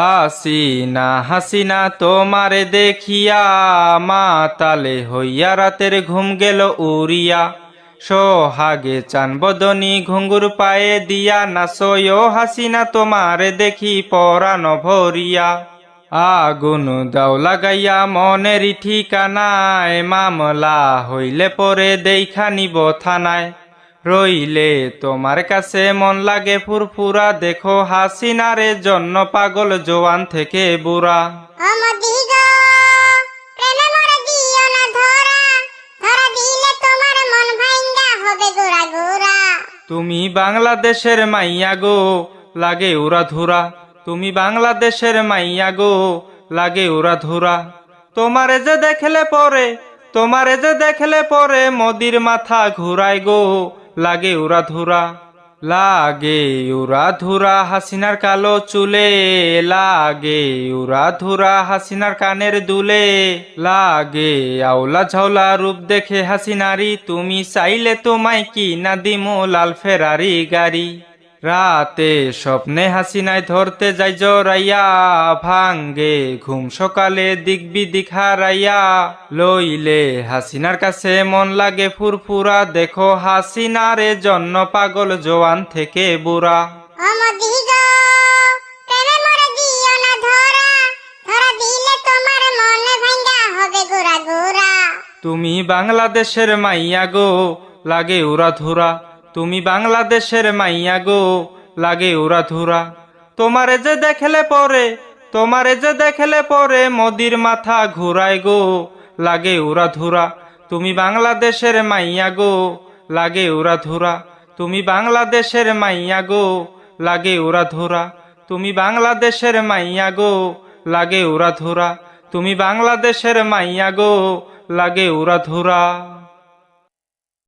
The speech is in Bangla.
হাসিনা হাসিনা তোমারে দেখিয়া মাতালে হইয়া রাতের ঘুম গেল উড়িয়া। সোহাগে চান বদনি ঘুঙ্গুর পায়ে দিয়া নাচয় হাসিনা তোমারে দেখি পরাণ ভরিয়া। আগুন দাও লাগাইয়া মনের ঠিকানায়, মামলা হইলে পরে দেখা নিব থানায়। রইলে তোমার কাছে মন লাগে ফুরফুরা দেখো হাসিনারে জন্য পাগল জোয়ান থেকে বুড়া। তুমি বাংলাদেশের মাইয়া গো লাগে উড়া ধুরা। তুমি বাংলাদেশের মাইয়া গো লাগে উড়া ধুরা। তোমারে যে দেখলে পরে তোমারে যে দেখলে পরে মোদির মাথা ঘুরায় গো। লাগে উরা ধুরা লাগে উরা ধুরা হাসিনার কালো চুলে, লাগে উরা ধুরা হাসিনার কানের দুলে, লাগে আওলা ঝাউলা রূপ দেখে হাসিনারি, তুমি চাইলে তোমায় কি না দিমো লাল ফেরারি গাড়ি। রাতে স্বপ্নে হাসিনায় ধরতে যাই জরাইয়া ভাঙ্গে ঘুম সকালে দিক বিদিক হারাইয়া। লইলে হাসিনার কাছে মন লাগে ফুরফুরা দেখো হাসিনারে জন্য পাগল জোয়ান থেকে বুড়া। তুমি বাংলাদেশের মাইয়া গো লাগে উড়া ধুরা তুমি বাংলাদেশের মাইয়া গো, লাগে উড়া ধুরা তোমারে যে দেখলে পরে, তোমারে যে দেখলে পরে মোদির মাথা ঘুরায় গো, লাগে উড়া ধুরা তুমি বাংলাদেশের মাইয়া গো, লাগে উড়া ধুরা তুমি বাংলাদেশের মাইয়া গো, লাগে উড়া ধুরা তুমি বাংলাদেশের মাইয়া গো, লাগে উড়া ধুরা তুমি বাংলাদেশের মাইয়া গো, লাগে উড়া ধুরা